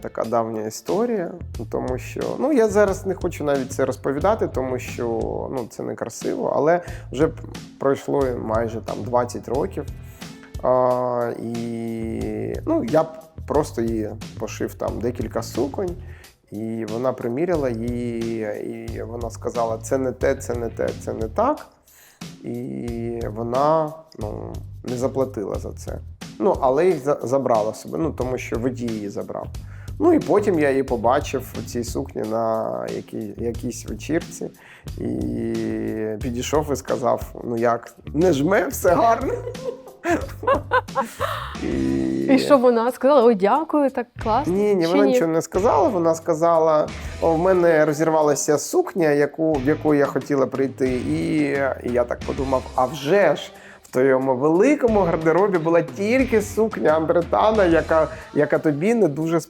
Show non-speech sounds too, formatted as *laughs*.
така давня історія, тому що ну я зараз не хочу навіть це розповідати, тому що ну це не красиво, але вже пройшло майже там 20 років. А, і ну, я просто її пошив там декілька суконь, і вона приміряла її, і вона сказала: це не те, це не те, це не так. І вона ну, не заплатила за це. Ну, але їх забрала собі, ну тому що водій її забрав. Ну і потім я її побачив у цій сукні на якій, якійсь вечірці і підійшов і сказав: ну як, не жме, все гарно. *laughs* І що вона сказала? Ой, дякую, так класно. Ні, ні, вона нічого не сказала. Вона сказала: О, в мене розірвалася сукня, яку, в яку я хотіла прийти. І, і я так подумав: а вже ж. В твоєму великому гардеробі була тільки сукня Амбретана, яка, яка тобі не дуже